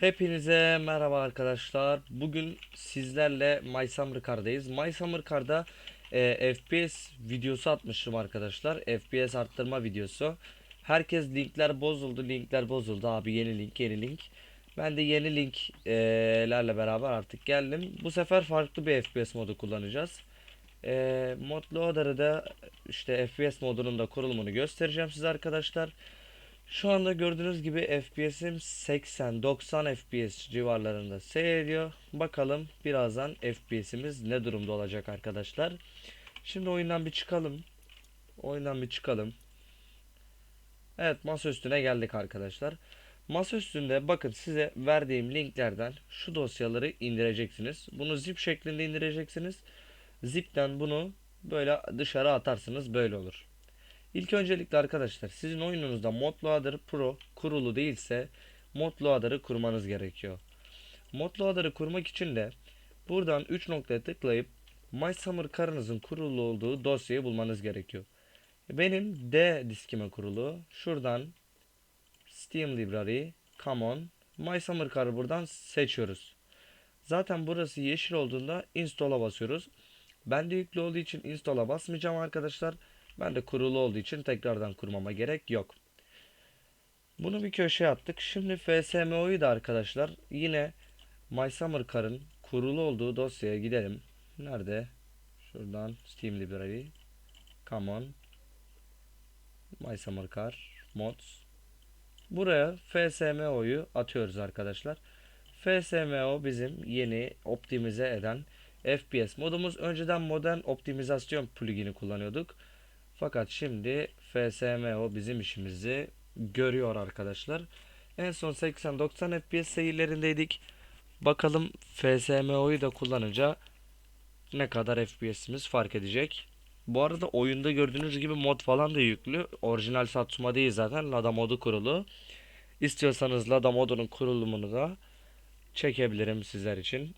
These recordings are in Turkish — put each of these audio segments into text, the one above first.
Hepinize merhaba arkadaşlar. Bugün sizlerle My Summer Car'dayız. My Summer Car'da e, FPS videosu atmıştım arkadaşlar. FPS arttırma videosu. Herkes linkler bozuldu, linkler bozuldu abi yeni link, yeni link. Ben de yeni linklerle beraber artık geldim. Bu sefer farklı bir FPS modu kullanacağız. E, mod loader'ı da işte FPS modunun da kurulumunu göstereceğim size arkadaşlar. Şu anda gördüğünüz gibi FPS'im 80-90 FPS civarlarında seyrediyor. Bakalım birazdan FPS'imiz ne durumda olacak arkadaşlar. Şimdi oyundan bir çıkalım. Oyundan bir çıkalım. Evet masa üstüne geldik arkadaşlar. Masa üstünde bakın size verdiğim linklerden şu dosyaları indireceksiniz. Bunu zip şeklinde indireceksiniz. Zip'ten bunu böyle dışarı atarsınız böyle olur. İlk öncelikle arkadaşlar sizin oyununuzda ModLoader Pro kurulu değilse ModLoader'ı kurmanız gerekiyor. ModLoader'ı kurmak için de buradan 3 noktaya tıklayıp My Summer Car'ınızın kurulu olduğu dosyayı bulmanız gerekiyor. Benim D diskime kurulu. Şuradan Steam Library, Common, My Summer Car'ı buradan seçiyoruz. Zaten burası yeşil olduğunda install'a basıyoruz. Bende yüklü olduğu için install'a basmayacağım arkadaşlar. Ben de kurulu olduğu için tekrardan kurmama gerek yok. Bunu bir köşeye attık. Şimdi FSMO'yu da arkadaşlar yine My Summer Car'ın kurulu olduğu dosyaya gidelim. Nerede? Şuradan Steam Library. Come on. My Summer Car. Mods. Buraya FSMO'yu atıyoruz arkadaşlar. FSMO bizim yeni optimize eden FPS modumuz. Önceden modern optimizasyon plugin'i kullanıyorduk. Fakat şimdi FSMO bizim işimizi görüyor arkadaşlar. En son 80-90 FPS seyirlerindeydik. Bakalım FSMO'yu da kullanınca ne kadar FPS'imiz fark edecek. Bu arada oyunda gördüğünüz gibi mod falan da yüklü. Orijinal Satsuma değil zaten. Lada modu kurulu. İstiyorsanız Lada modunun kurulumunu da çekebilirim sizler için.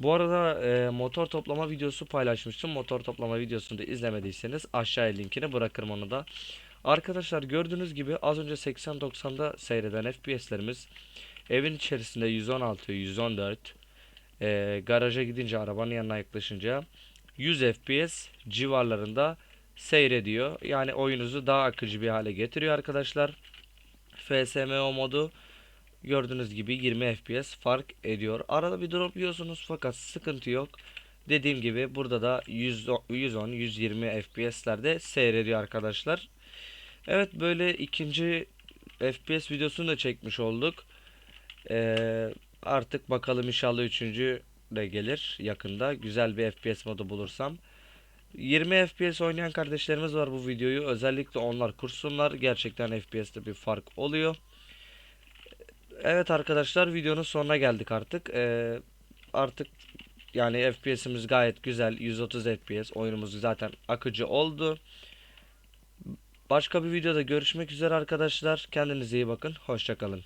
Bu arada e, motor toplama videosu paylaşmıştım. Motor toplama videosunu da izlemediyseniz aşağıya linkini bırakırım onu da. Arkadaşlar gördüğünüz gibi az önce 80-90'da seyreden FPS'lerimiz evin içerisinde 116, 114, e, garaja gidince arabanın yanına yaklaşınca 100 FPS civarlarında seyrediyor. Yani oyunuzu daha akıcı bir hale getiriyor arkadaşlar. FSMO modu Gördüğünüz gibi 20 FPS fark ediyor. Arada bir drop yiyorsunuz fakat sıkıntı yok. Dediğim gibi burada da 110-120 FPS'lerde seyrediyor arkadaşlar. Evet böyle ikinci FPS videosunu da çekmiş olduk. Ee, artık bakalım inşallah üçüncü de gelir yakında. Güzel bir FPS modu bulursam. 20 FPS oynayan kardeşlerimiz var bu videoyu. Özellikle onlar kursunlar. Gerçekten FPS'te bir fark oluyor. Evet arkadaşlar videonun sonuna geldik artık. Ee, artık yani FPS'imiz gayet güzel. 130 FPS oyunumuz zaten akıcı oldu. Başka bir videoda görüşmek üzere arkadaşlar. Kendinize iyi bakın. Hoşçakalın.